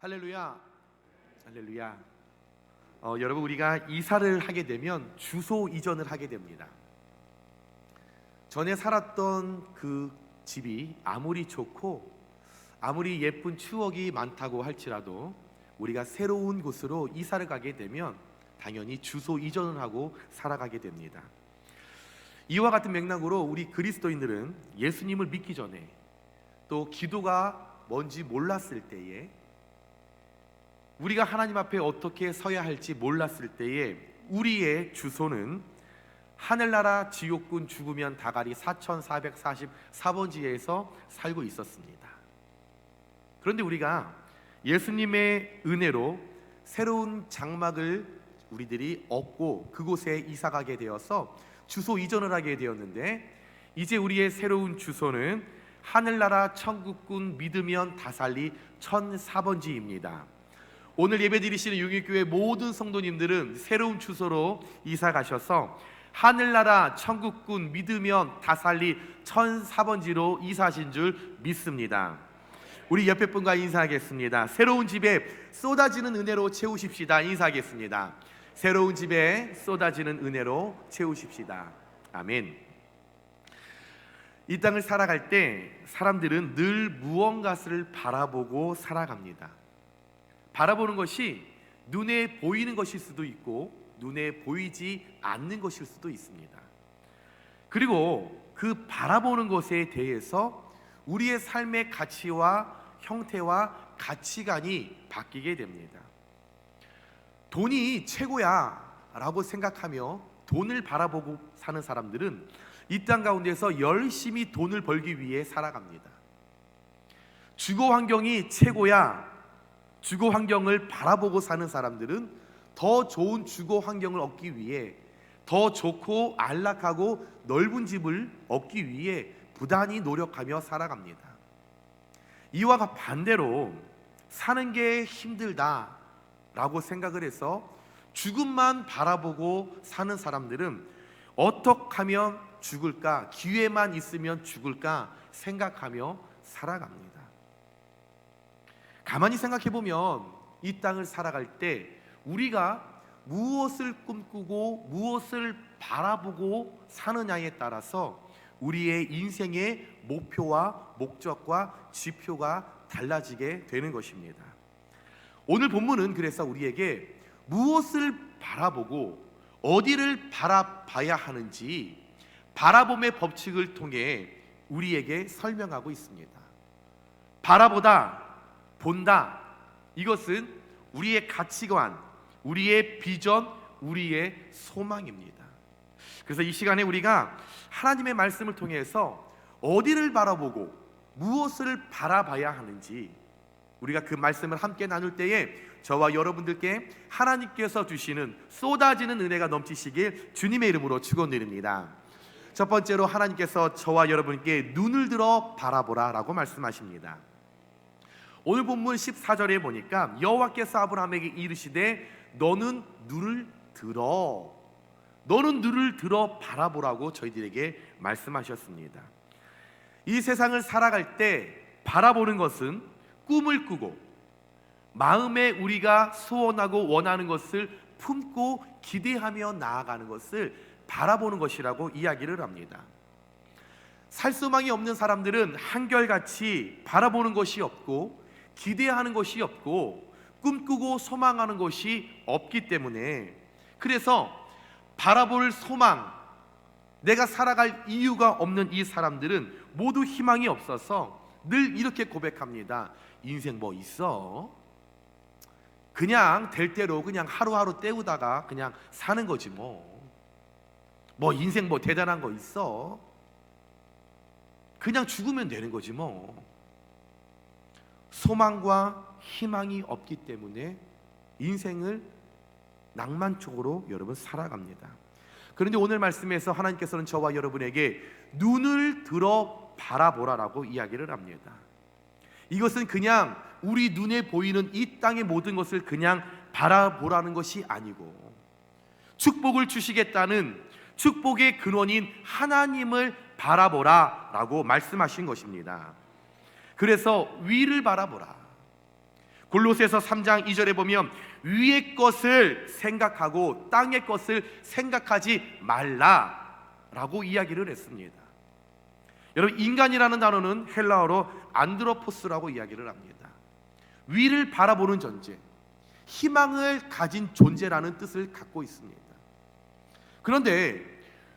할렐루야. 할렐루야. 어, 여러분 우리가 이사를 하게 되면 주소 이전을 하게 됩니다. 전에 살았던 그 집이 아무리 좋고 아무리 예쁜 추억이 많다고 할지라도 우리가 새로운 곳으로 이사를 가게 되면 당연히 주소 이전을 하고 살아가게 됩니다. 이와 같은 맥락으로 우리 그리스도인들은 예수님을 믿기 전에 또 기도가 뭔지 몰랐을 때에 우리가 하나님 앞에 어떻게 서야 할지 몰랐을 때에 우리의 주소는 하늘나라 지옥군 죽으면 다가리 4444번지에서 살고 있었습니다. 그런데 우리가 예수님의 은혜로 새로운 장막을 우리들이 얻고 그곳에 이사 가게 되어서 주소 이전을 하게 되었는데 이제 우리의 새로운 주소는 하늘나라 천국군 믿으면 다살리 1004번지입니다. 오늘 예배 드리시는 용일교회 모든 성도님들은 새로운 주소로 이사 가셔서 하늘나라 천국군 믿으면 다살리 1004번지로 이사하신 줄 믿습니다. 우리 옆에 분과 인사하겠습니다. 새로운 집에 쏟아지는 은혜로 채우십시다. 인사하겠습니다. 새로운 집에 쏟아지는 은혜로 채우십시다. 아멘. 이 땅을 살아갈 때 사람들은 늘 무언가를 바라보고 살아갑니다. 바라보는 것이 눈에 보이는 것일 수도 있고 눈에 보이지 않는 것일 수도 있습니다. 그리고 그 바라보는 것에 대해서 우리의 삶의 가치와 형태와 가치관이 바뀌게 됩니다. 돈이 최고야 라고 생각하며 돈을 바라보고 사는 사람들은 이 땅 가운데서 열심히 돈을 벌기 위해 살아갑니다. 주거 환경이 최고야. 주거 환경을 바라보고 사는 사람들은 더 좋은 주거 환경을 얻기 위해 더 좋고 안락하고 넓은 집을 얻기 위해 부단히 노력하며 살아갑니다. 이와 반대로 사는 게 힘들다라고 생각을 해서 죽음만 바라보고 사는 사람들은 어떻게 하면 죽을까 기회만 있으면 죽을까 생각하며 살아갑니다. 가만히 생각해 보면 이 땅을 살아갈 때 우리가 무엇을 꿈꾸고 무엇을 바라보고 사느냐에 따라서 우리의 인생의 목표와 목적과 지표가 달라지게 되는 것입니다. 오늘 본문은 그래서 우리에게 무엇을 바라보고 어디를 바라봐야 하는지 바라봄의 법칙을 통해 우리에게 설명하고 있습니다. 바라보다, 본다. 이것은 우리의 가치관, 우리의 비전, 우리의 소망입니다. 그래서 이 시간에 우리가 하나님의 말씀을 통해서 어디를 바라보고 무엇을 바라봐야 하는지 우리가 그 말씀을 함께 나눌 때에 저와 여러분들께 하나님께서 주시는 쏟아지는 은혜가 넘치시길 주님의 이름으로 축원드립니다. 첫 번째로 하나님께서 저와 여러분께 눈을 들어 바라보라라고 말씀하십니다. 오늘 본문 14절에 보니까 여호와께서 아브라함에게 이르시되 너는 눈을 들어 너는 눈을 들어 바라보라고 저희들에게 말씀하셨습니다. 이 세상을 살아갈 때 바라보는 것은 꿈을 꾸고 마음에 우리가 소원하고 원하는 것을 품고 기대하며 나아가는 것을 바라보는 것이라고 이야기를 합니다. 살 수망이 없는 사람들은 한결같이 바라보는 것이 없고 기대하는 것이 없고 꿈꾸고 소망하는 것이 없기 때문에 그래서 바라볼 소망 내가 살아갈 이유가 없는 이 사람들은 모두 희망이 없어서 늘 이렇게 고백합니다. 인생 뭐 있어? 그냥 될 대로 그냥 하루하루 때우다가 그냥 사는 거지 뭐. 뭐 인생 뭐 대단한 거 있어? 그냥 죽으면 되는 거지 뭐. 소망과 희망이 없기 때문에 인생을 낭만적으로 여러분 살아갑니다. 그런데 오늘 말씀에서 하나님께서는 저와 여러분에게 눈을 들어 바라보라라고 이야기를 합니다. 이것은 그냥 우리 눈에 보이는 이 땅의 모든 것을 그냥 바라보라는 것이 아니고 축복을 주시겠다는 축복의 근원인 하나님을 바라보라라고 말씀하신 것입니다. 그래서 위를 바라보라. 골로새서 3장 2절에 보면 위의 것을 생각하고 땅의 것을 생각하지 말라라고 이야기를 했습니다. 여러분 인간이라는 단어는 헬라어로 안드로포스라고 이야기를 합니다. 위를 바라보는 존재, 희망을 가진 존재라는 뜻을 갖고 있습니다. 그런데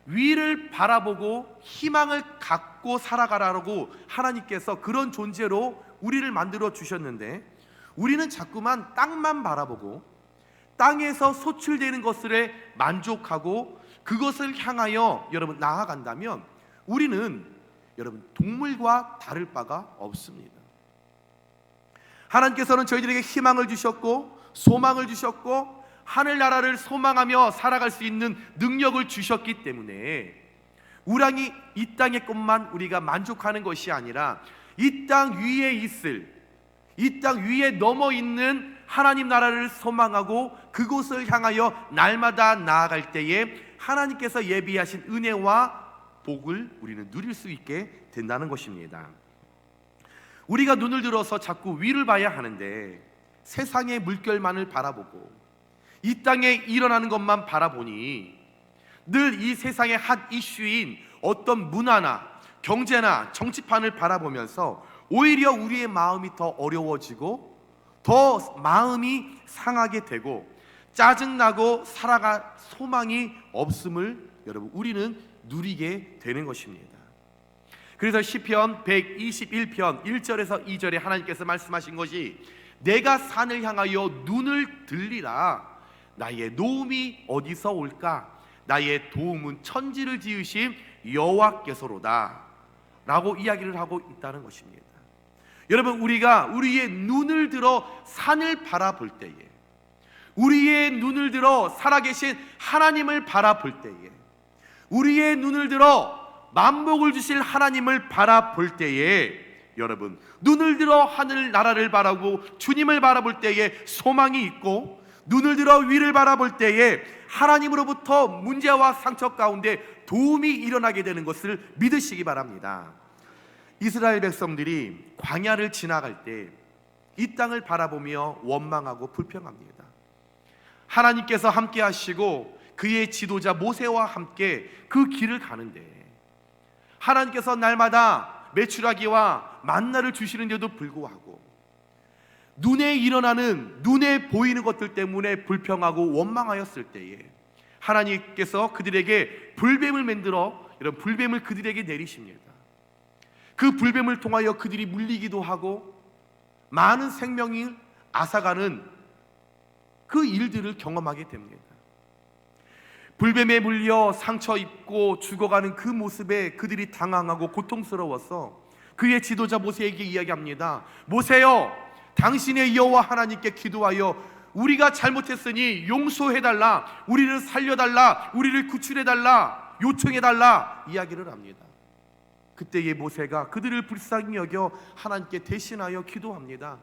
위를 바라보고 희망을 갖고 살아가라고 하나님께서 그런 존재로 우리를 만들어 주셨는데 우리는 자꾸만 땅만 바라보고 땅에서 소출되는 것들에 만족하고 그것을 향하여 여러분 나아간다면 우리는 여러분 동물과 다를 바가 없습니다. 하나님께서는 저희들에게 희망을 주셨고 소망을 주셨고 하늘나라를 소망하며 살아갈 수 있는 능력을 주셨기 때문에 우랑이 이 땅의 것만 우리가 만족하는 것이 아니라 이 땅 위에 있을 이 땅 위에 넘어 있는 하나님 나라를 소망하고 그곳을 향하여 날마다 나아갈 때에 하나님께서 예비하신 은혜와 복을 우리는 누릴 수 있게 된다는 것입니다. 우리가 눈을 들어서 자꾸 위를 봐야 하는데 세상의 물결만을 바라보고 이 땅에 일어나는 것만 바라보니 늘 이 세상의 핫 이슈인 어떤 문화나 경제나 정치판을 바라보면서 오히려 우리의 마음이 더 어려워지고 더 마음이 상하게 되고 짜증나고 살아갈 소망이 없음을 여러분 우리는 누리게 되는 것입니다. 그래서 시편 121편 1절에서 2절에 하나님께서 말씀하신 것이 내가 산을 향하여 눈을 들리라 나의 도움이 어디서 올까 나의 도움은 천지를 지으신 여호와께서로다 라고 이야기를 하고 있다는 것입니다. 여러분 우리가 우리의 눈을 들어 산을 바라볼 때에 우리의 눈을 들어 살아계신 하나님을 바라볼 때에 우리의 눈을 들어 만복을 주실 하나님을 바라볼 때에 여러분 눈을 들어 하늘 나라를 바라고 주님을 바라볼 때에 소망이 있고 눈을 들어 위를 바라볼 때에 하나님으로부터 문제와 상처 가운데 도움이 일어나게 되는 것을 믿으시기 바랍니다. 이스라엘 백성들이 광야를 지나갈 때 이 땅을 바라보며 원망하고 불평합니다. 하나님께서 함께 하시고 그의 지도자 모세와 함께 그 길을 가는데 하나님께서 날마다 메추라기와 만나를 주시는데도 불구하고 눈에 일어나는 눈에 보이는 것들 때문에 불평하고 원망하였을 때에 하나님께서 그들에게 불뱀을 만들어 이런 불뱀을 그들에게 내리십니다. 그 불뱀을 통하여 그들이 물리기도 하고 많은 생명이 앗아가는 그 일들을 경험하게 됩니다. 불뱀에 물려 상처 입고 죽어가는 그 모습에 그들이 당황하고 고통스러워서 그의 지도자 모세에게 이야기합니다. 모세여, 당신의 여호와 하나님께 기도하여 우리가 잘못했으니 용서해 달라, 우리를 살려 달라, 우리를 구출해 달라, 요청해 달라 이야기를 합니다. 그때의 모세가 그들을 불쌍히 여겨 하나님께 대신하여 기도합니다.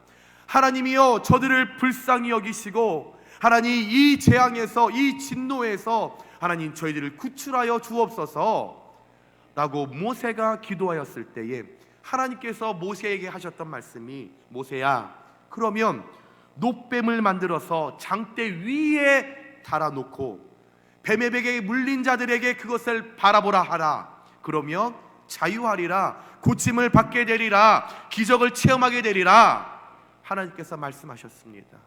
하나님이여 저들을 불쌍히 여기시고 하나님 이 재앙에서 이 진노에서 하나님 저희들을 구출하여 주옵소서 라고 모세가 기도하였을 때에 하나님께서 모세에게 하셨던 말씀이 모세야 그러면 노뱀을 만들어서 장대 위에 달아놓고 뱀의 베개에 물린 자들에게 그것을 바라보라 하라 그러면 자유하리라 고침을 받게 되리라 기적을 체험하게 되리라 하나님께서 말씀하셨습니다.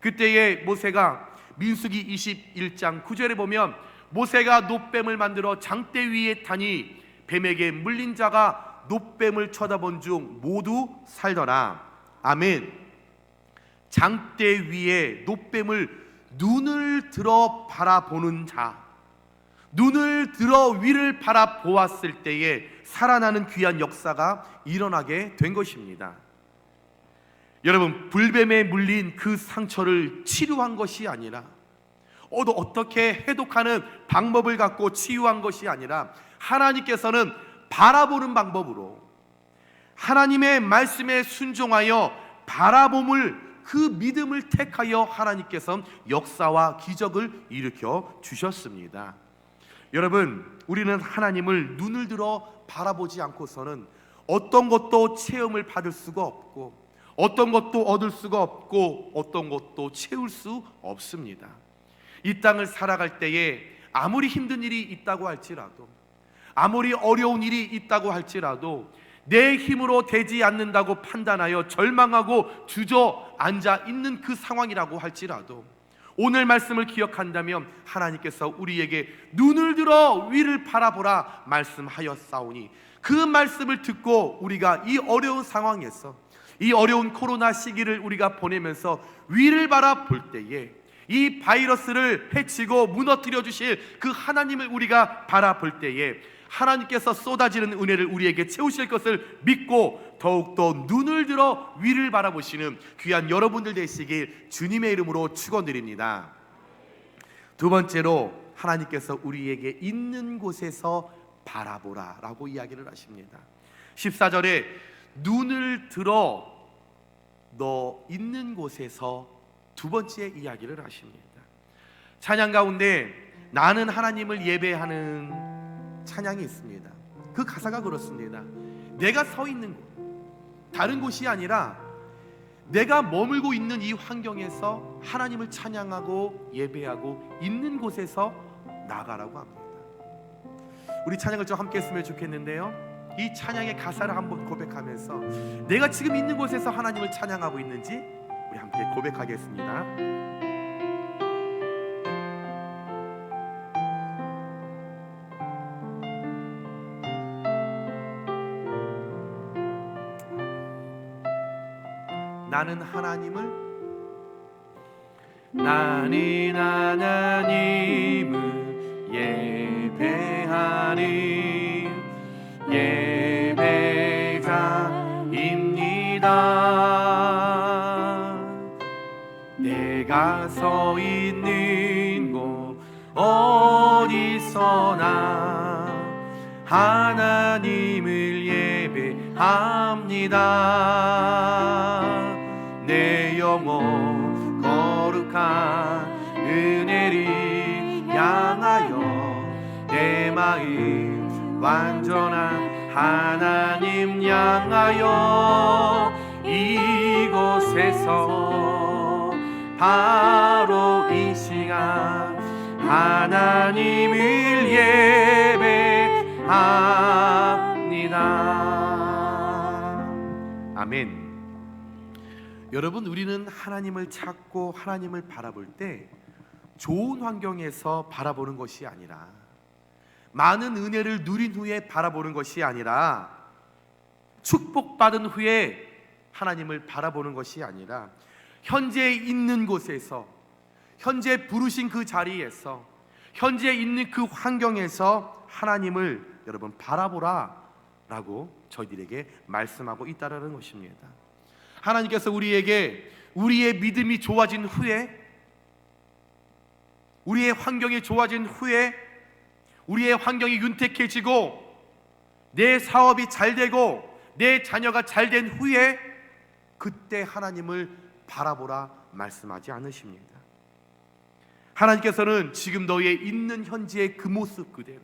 그때에 모세가 민수기 21장 9절에 보면 모세가 노뱀을 만들어 장대 위에 타니 뱀에게 물린 자가 노뱀을 쳐다본 중 모두 살더라. 아멘. 장대 위에 노뱀을 눈을 들어 바라보는 자, 눈을 들어 위를 바라보았을 때에 살아나는 귀한 역사가 일어나게 된 것입니다. 여러분 불뱀에 물린 그 상처를 치료한 것이 아니라 어도 어떻게 해독하는 방법을 갖고 치유한 것이 아니라 하나님께서는 바라보는 방법으로 하나님의 말씀에 순종하여 바라봄을 그 믿음을 택하여 하나님께서 역사와 기적을 일으켜 주셨습니다. 여러분, 우리는 하나님을 눈을 들어 바라보지 않고서는 어떤 것도 체험을 받을 수가 없고 어떤 것도 얻을 수가 없고 어떤 것도 채울 수 없습니다. 이 땅을 살아갈 때에 아무리 힘든 일이 있다고 할지라도 아무리 어려운 일이 있다고 할지라도 내 힘으로 되지 않는다고 판단하여 절망하고 주저앉아 있는 그 상황이라고 할지라도 오늘 말씀을 기억한다면 하나님께서 우리에게 눈을 들어 위를 바라보라 말씀하였사오니 그 말씀을 듣고 우리가 이 어려운 상황에서 이 어려운 코로나 시기를 우리가 보내면서 위를 바라볼 때에 이 바이러스를 해치고 무너뜨려 주실 그 하나님을 우리가 바라볼 때에 하나님께서 쏟아지는 은혜를 우리에게 채우실 것을 믿고 더욱더 눈을 들어 위를 바라보시는 귀한 여러분들 되시길 주님의 이름으로 축원드립니다. 두 번째로 하나님께서 우리에게 있는 곳에서 바라보라라고 이야기를 하십니다. 14절에 눈을 들어 너 있는 곳에서 두 번째 이야기를 하십니다. 찬양 가운데 나는 하나님을 예배하는 찬양이 있습니다. 그 가사가 그렇습니다. 내가 서 있는 곳, 다른 곳이 아니라 내가 머물고 있는 이 환경에서 하나님을 찬양하고 예배하고 있는 곳에서 나가라고 합니다. 우리 찬양을 좀 함께 했으면 좋겠는데요. 이 찬양의 가사를 한번 고백하면서 내가 지금 있는 곳에서 하나님을 찬양하고 있는지 우리 함께 고백하겠습니다. 나는 하나님을? 나는 하나님을 예배하니 예배자입니다. 내가 서 있는 곳 어디서나 하나님을 예배합니다. 내 영혼 거룩한 은혜를 향하여 내 마음 완전한 하나님 향하여 이곳에서 바로 이 시간 하나님을 예배합니다. 아멘 여러분 우리는 하나님을 찾고 하나님을 바라볼 때 좋은 환경에서 바라보는 것이 아니라 많은 은혜를 누린 후에 바라보는 것이 아니라 축복받은 후에 하나님을 바라보는 것이 아니라 현재 있는 곳에서 현재 부르신 그 자리에서 현재 있는 그 환경에서 하나님을 여러분 바라보라라고 저희들에게 말씀하고 있다라는 것입니다. 하나님께서 우리에게 우리의 믿음이 좋아진 후에 우리의 환경이 좋아진 후에 우리의 환경이 윤택해지고 내 사업이 잘 되고 내 자녀가 잘 된 후에 그때 하나님을 바라보라 말씀하지 않으십니다. 하나님께서는 지금 너의 있는 현재의 그 모습 그대로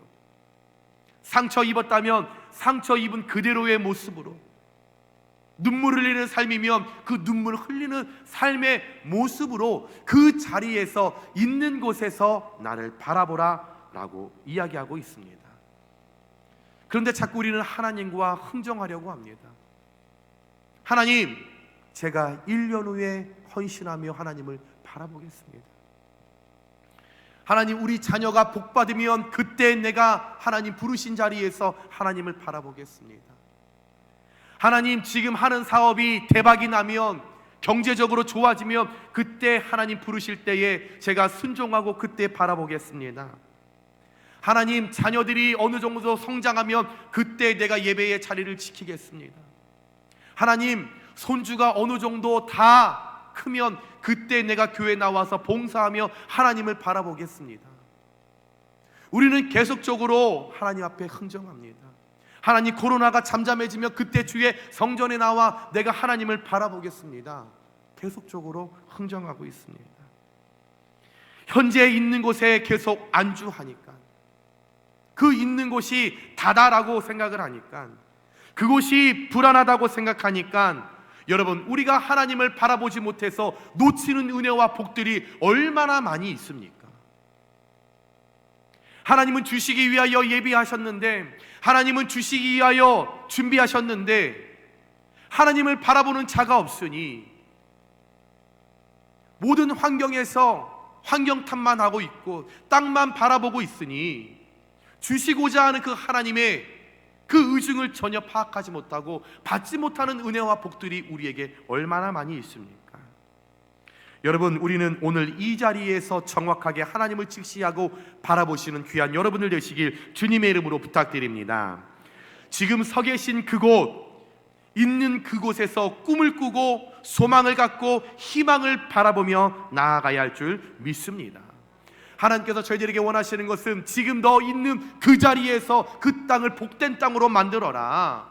상처 입었다면 상처 입은 그대로의 모습으로 눈물을 흘리는 삶이면 그 눈물 흘리는 삶의 모습으로 그 자리에서 있는 곳에서 나를 바라보라 라고 이야기하고 있습니다. 그런데 자꾸 우리는 하나님과 흥정하려고 합니다. 하나님, 제가 1년 후에 헌신하며 하나님을 바라보겠습니다. 하나님, 우리 자녀가 복 받으면 그때 내가 하나님 부르신 자리에서 하나님을 바라보겠습니다. 하나님 지금 하는 사업이 대박이 나면 경제적으로 좋아지면 그때 하나님 부르실 때에 제가 순종하고 그때 바라보겠습니다. 하나님 자녀들이 어느 정도 성장하면 그때 내가 예배의 자리를 지키겠습니다. 하나님 손주가 어느 정도 다 크면 그때 내가 교회 나와서 봉사하며 하나님을 바라보겠습니다. 우리는 계속적으로 하나님 앞에 흥정합니다. 하나님 코로나가 잠잠해지면 그때 주의 성전에 나와 내가 하나님을 바라보겠습니다. 계속적으로 흥정하고 있습니다. 현재 있는 곳에 계속 안주하니까 그 있는 곳이 다다라고 생각을 하니까 그곳이 불안하다고 생각하니까 여러분, 우리가 하나님을 바라보지 못해서 놓치는 은혜와 복들이 얼마나 많이 있습니까? 하나님은 주시기 위하여 예비하셨는데, 하나님은 주시기 위하여 준비하셨는데, 하나님을 바라보는 자가 없으니, 모든 환경에서 환경 탓만 하고 있고, 땅만 바라보고 있으니, 주시고자 하는 그 하나님의 그 의중을 전혀 파악하지 못하고 받지 못하는 은혜와 복들이 우리에게 얼마나 많이 있습니까? 여러분, 우리는 오늘 이 자리에서 정확하게 하나님을 직시하고 바라보시는 귀한 여러분들 되시길 주님의 이름으로 부탁드립니다. 지금 서 계신 그곳, 있는 그곳에서 꿈을 꾸고 소망을 갖고 희망을 바라보며 나아가야 할 줄 믿습니다. 하나님께서 저희들에게 원하시는 것은 지금 너 있는 그 자리에서 그 땅을 복된 땅으로 만들어라.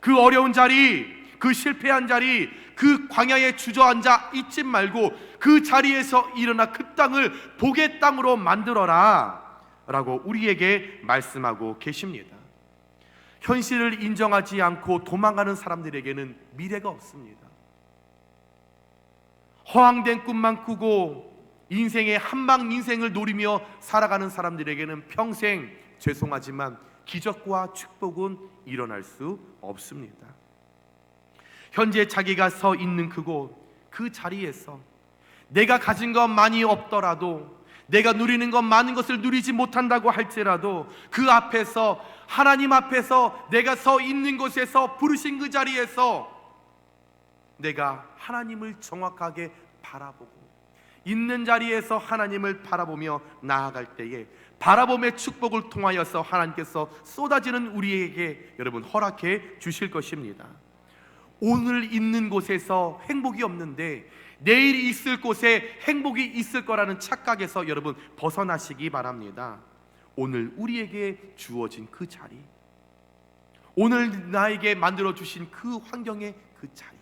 그 어려운 자리, 그 실패한 자리, 그 광야에 주저앉아 있지 말고 그 자리에서 일어나 그 땅을 복의 땅으로 만들어라. 라고 우리에게 말씀하고 계십니다. 현실을 인정하지 않고 도망가는 사람들에게는 미래가 없습니다. 허황된 꿈만 꾸고 인생의 한방 인생을 노리며 살아가는 사람들에게는 평생 죄송하지만 기적과 축복은 일어날 수 없습니다. 현재 자기가 서 있는 그곳 그 자리에서 내가 가진 것 많이 없더라도 내가 누리는 것 많은 것을 누리지 못한다고 할지라도 그 앞에서 하나님 앞에서 내가 서 있는 곳에서 부르신 그 자리에서 내가 하나님을 정확하게 바라보고 있는 자리에서 하나님을 바라보며 나아갈 때에 바라봄의 축복을 통하여서 하나님께서 쏟아지는 우리에게 여러분 허락해 주실 것입니다. 오늘 있는 곳에서 행복이 없는데 내일 있을 곳에 행복이 있을 거라는 착각에서 여러분 벗어나시기 바랍니다. 오늘 우리에게 주어진 그 자리, 오늘 나에게 만들어 주신 그 환경의 그 자리,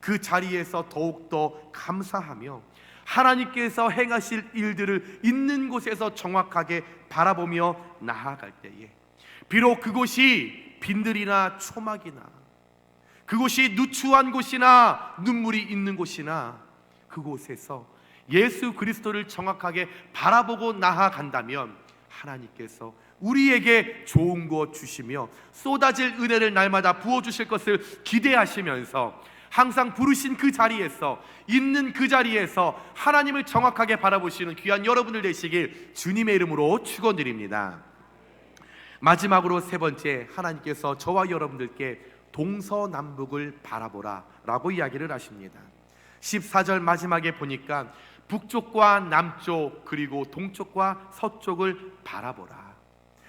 그 자리에서 더욱더 감사하며 하나님께서 행하실 일들을 있는 곳에서 정확하게 바라보며 나아갈 때에 비록 그곳이 빈들이나 초막이나 그곳이 누추한 곳이나 눈물이 있는 곳이나 그곳에서 예수 그리스도를 정확하게 바라보고 나아간다면 하나님께서 우리에게 좋은 것 주시며 쏟아질 은혜를 날마다 부어 주실 것을 기대하시면서 항상 부르신 그 자리에서 있는 그 자리에서 하나님을 정확하게 바라보시는 귀한 여러분들 되시길 주님의 이름으로 축원드립니다. 마지막으로 세 번째 하나님께서 저와 여러분들께 동서남북을 바라보라 라고 이야기를 하십니다. 14절 마지막에 보니까 북쪽과 남쪽 그리고 동쪽과 서쪽을 바라보라.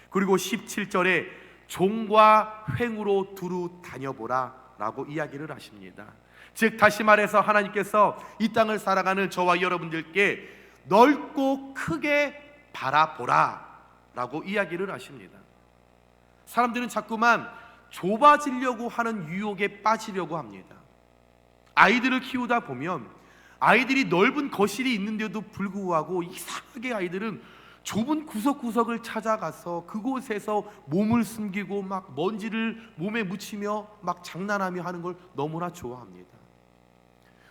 그리고 17절에 종과 횡으로 두루 다녀보라 라고 이야기를 하십니다. 즉 다시 말해서 하나님께서 이 땅을 살아가는 저와 여러분들께 넓고 크게 바라보라 라고 이야기를 하십니다. 사람들은 자꾸만 좁아지려고 하는 유혹에 빠지려고 합니다. 아이들을 키우다 보면 아이들이 넓은 거실이 있는데도 불구하고 이상하게 아이들은 좁은 구석구석을 찾아가서 그곳에서 몸을 숨기고 막 먼지를 몸에 묻히며 막 장난하며 하는 걸 너무나 좋아합니다.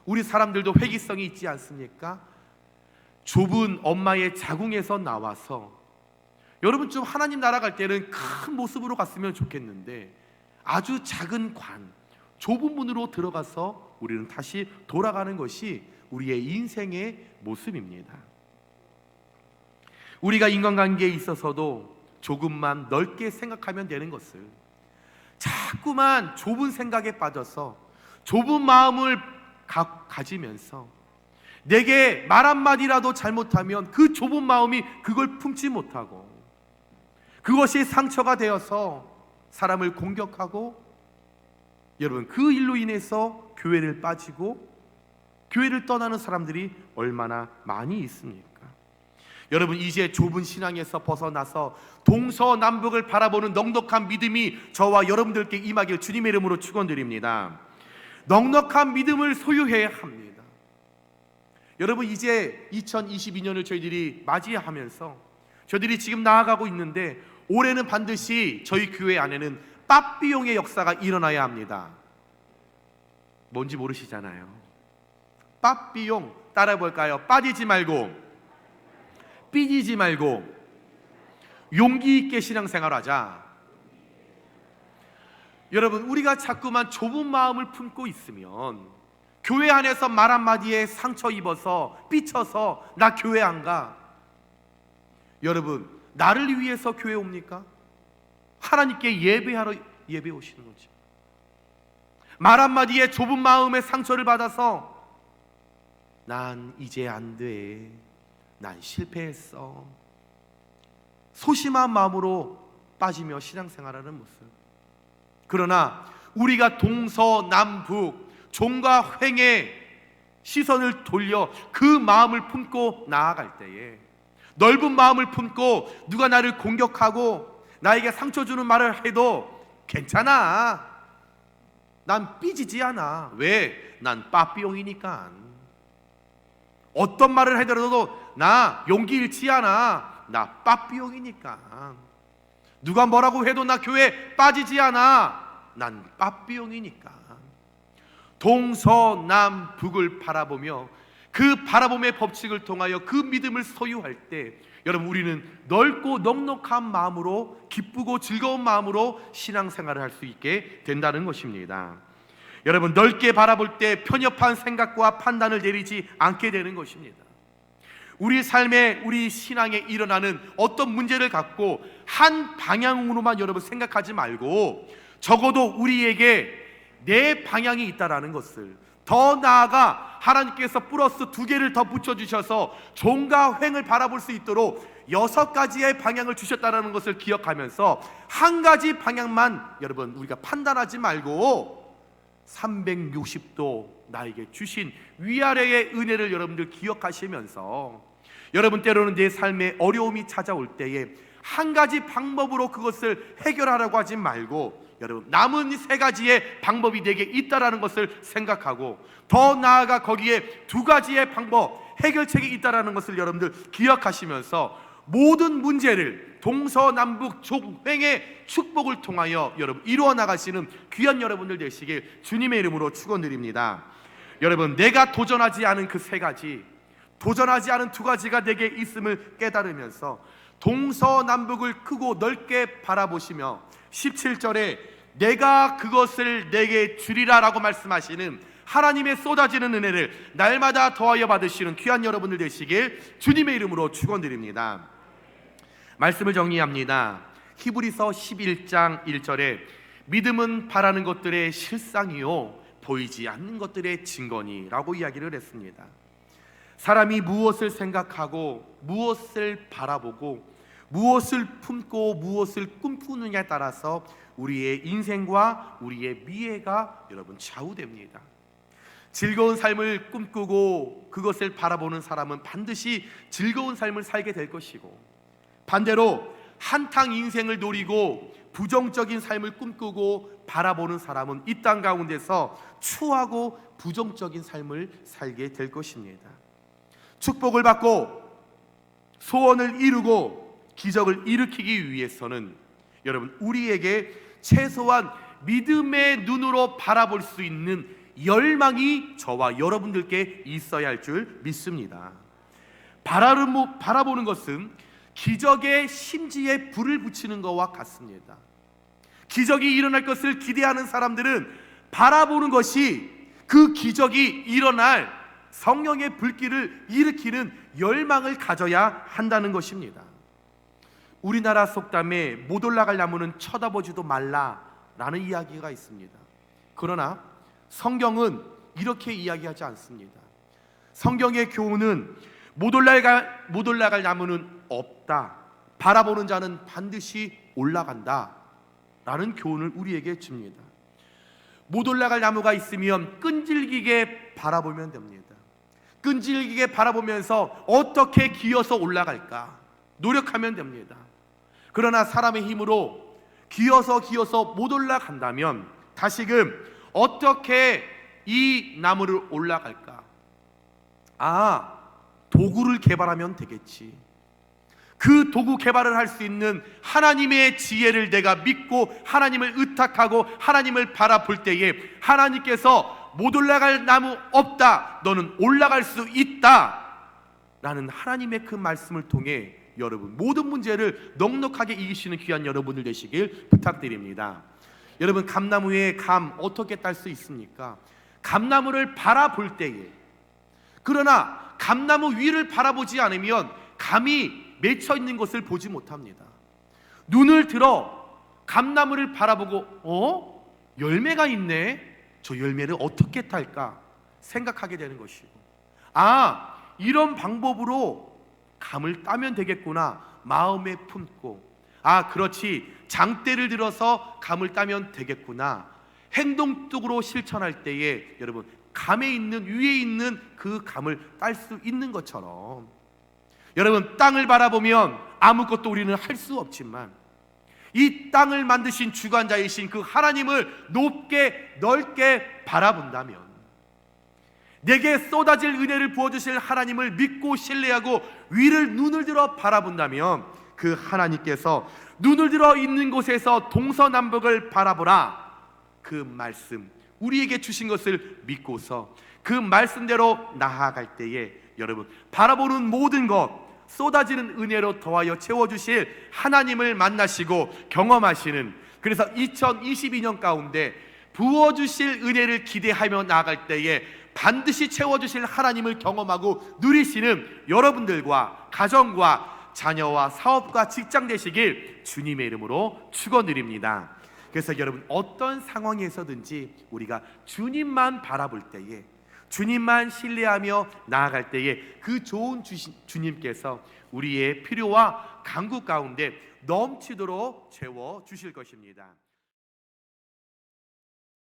우리 사람들도 회기성이 있지 않습니까? 좁은 엄마의 자궁에서 나와서 여러분 좀 하나님 나라 갈 때는 큰 모습으로 갔으면 좋겠는데 아주 작은 관, 좁은 문으로 들어가서 우리는 다시 돌아가는 것이 우리의 인생의 모습입니다. 우리가 인간관계에 있어서도 조금만 넓게 생각하면 되는 것을 자꾸만 좁은 생각에 빠져서 좁은 마음을 가, 가지면서 내게 말 한마디라도 잘못하면 그 좁은 마음이 그걸 품지 못하고 그것이 상처가 되어서 사람을 공격하고 여러분 그 일로 인해서 교회를 빠지고 교회를 떠나는 사람들이 얼마나 많이 있습니까? 여러분 이제 좁은 신앙에서 벗어나서 동서남북을 바라보는 넉넉한 믿음이 저와 여러분들께 임하길 주님의 이름으로 축원드립니다. 넉넉한 믿음을 소유해야 합니다. 여러분 이제 2022년을 저희들이 맞이하면서 저희들이 지금 나아가고 있는데 올해는 반드시 저희 교회 안에는 빠삐용의 역사가 일어나야 합니다. 뭔지 모르시잖아요. 빠삐용 따라 볼까요? 빠지지 말고 삐지지 말고 용기 있게 신앙생활하자. 여러분, 우리가 자꾸만 좁은 마음을 품고 있으면 교회 안에서 말 한마디에 상처 입어서 삐쳐서 나 교회 안 가. 여러분, 나를 위해서 교회 옵니까? 하나님께 예배하러 예배 오시는 거죠. 말 한마디에 좁은 마음에 상처를 받아서 난 이제 안 돼. 난 실패했어. 소심한 마음으로 빠지며 신앙생활하는 모습. 그러나 우리가 동서남북 종과 횡에 시선을 돌려 그 마음을 품고 나아갈 때에 넓은 마음을 품고 누가 나를 공격하고 나에게 상처 주는 말을 해도 괜찮아. 난 삐지지 않아. 왜? 난 빠삐용이니까. 어떤 말을 하더라도 나 용기 잃지 않아. 나 빠삐용이니까. 누가 뭐라고 해도 나 교회 빠지지 않아. 난 빠삐용이니까. 동서남북을 바라보며 그 바라봄의 법칙을 통하여 그 믿음을 소유할 때 여러분 우리는 넓고 넉넉한 마음으로 기쁘고 즐거운 마음으로 신앙생활을 할 수 있게 된다는 것입니다. 여러분 넓게 바라볼 때 편협한 생각과 판단을 내리지 않게 되는 것입니다. 우리 삶에 우리 신앙에 일어나는 어떤 문제를 갖고 한 방향으로만 여러분 생각하지 말고 적어도 우리에게 내 방향이 있다라는 것을 더 나아가 하나님께서 플러스 두 개를 더 붙여 주셔서 종과 횡을 바라볼 수 있도록 여섯 가지의 방향을 주셨다라는 것을 기억하면서 한 가지 방향만 여러분 우리가 판단하지 말고 360도 나에게 주신 위아래의 은혜를 여러분들 기억하시면서 여러분 때로는 내 삶에 어려움이 찾아올 때에 한 가지 방법으로 그것을 해결하라고 하지 말고 여러분 남은 세 가지의 방법이 내게 있다라는 것을 생각하고 더 나아가 거기에 두 가지의 방법 해결책이 있다라는 것을 여러분들 기억하시면서 모든 문제를 동서남북 족횡의 축복을 통하여 여러분 이루어 나가시는 귀한 여러분들 되시길 주님의 이름으로 축원드립니다. 여러분 내가 도전하지 않은 그 세 가지 도전하지 않은 두 가지가 내게 있음을 깨달으면서 동서남북을 크고 넓게 바라보시며 17절에 내가 그것을 내게 주리라라고 말씀하시는 하나님의 쏟아지는 은혜를 날마다 더하여 받으시는 귀한 여러분들 되시길 주님의 이름으로 축원드립니다. 말씀을 정리합니다. 히브리서 11장 1절에 믿음은 바라는 것들의 실상이요 보이지 않는 것들의 증거니라고 이야기를 했습니다. 사람이 무엇을 생각하고 무엇을 바라보고 무엇을 품고 무엇을 꿈꾸느냐에 따라서 우리의 인생과 우리의 미래가 여러분 좌우됩니다. 즐거운 삶을 꿈꾸고 그것을 바라보는 사람은 반드시 즐거운 삶을 살게 될 것이고 반대로 한탕 인생을 노리고 부정적인 삶을 꿈꾸고 바라보는 사람은 이 땅 가운데서 추하고 부정적인 삶을 살게 될 것입니다. 축복을 받고 소원을 이루고 기적을 일으키기 위해서는 여러분 우리에게 최소한 믿음의 눈으로 바라볼 수 있는 열망이 저와 여러분들께 있어야 할 줄 믿습니다. 바라보는 것은 기적의 심지에 불을 붙이는 것과 같습니다. 기적이 일어날 것을 기대하는 사람들은 바라보는 것이 그 기적이 일어날 성령의 불길을 일으키는 열망을 가져야 한다는 것입니다. 우리나라 속담에 못 올라갈 나무는 쳐다보지도 말라라는 이야기가 있습니다. 그러나 성경은 이렇게 이야기하지 않습니다. 성경의 교훈은 못 올라갈 못 올라갈 나무는 없다. 바라보는 자는 반드시 올라간다. 라는 교훈을 우리에게 줍니다. 못 올라갈 나무가 있으면 끈질기게 바라보면 됩니다. 끈질기게 바라보면서 어떻게 기어서 올라갈까 노력하면 됩니다. 그러나 사람의 힘으로 기어서 기어서 못 올라간다면 다시금 어떻게 이 나무를 올라갈까? 아, 도구를 개발하면 되겠지. 그 도구 개발을 할 수 있는 하나님의 지혜를 내가 믿고 하나님을 의탁하고 하나님을 바라볼 때에 하나님께서 못 올라갈 나무 없다. 너는 올라갈 수 있다. 라는 하나님의 그 말씀을 통해 여러분 모든 문제를 넉넉하게 이기시는 귀한 여러분들 되시길 부탁드립니다. 여러분 감나무에 감 어떻게 딸 수 있습니까? 감나무를 바라볼 때에 그러나 감나무 위를 바라보지 않으면 감이 맺혀 있는 것을 보지 못합니다. 눈을 들어 감나무를 바라보고 어? 열매가 있네. 저 열매를 어떻게 탈까 생각하게 되는 것이고 아, 이런 방법으로 감을 따면 되겠구나 마음에 품고 아, 그렇지. 장대를 들어서 감을 따면 되겠구나. 행동적으로 실천할 때에 여러분 감에 있는 위에 있는 그 감을 딸 수 있는 것처럼 여러분 땅을 바라보면 아무것도 우리는 할 수 없지만 이 땅을 만드신 주관자이신 그 하나님을 높게 넓게 바라본다면 내게 쏟아질 은혜를 부어주실 하나님을 믿고 신뢰하고 위를 눈을 들어 바라본다면 그 하나님께서 눈을 들어 있는 곳에서 동서남북을 바라보라. 그 말씀 우리에게 주신 것을 믿고서 그 말씀대로 나아갈 때에 여러분 바라보는 모든 것 쏟아지는 은혜로 더하여 채워주실 하나님을 만나시고 경험하시는 그래서 2022년 가운데 부어주실 은혜를 기대하며 나아갈 때에 반드시 채워주실 하나님을 경험하고 누리시는 여러분들과 가정과 자녀와 사업과 직장 되시길 주님의 이름으로 축원드립니다. 그래서 여러분 어떤 상황에서든지 우리가 주님만 바라볼 때에 주님만 신뢰하며 나아갈 때에 그 좋은 주신, 주님께서 우리의 필요와 간구 가운데 넘치도록 채워 주실 것입니다.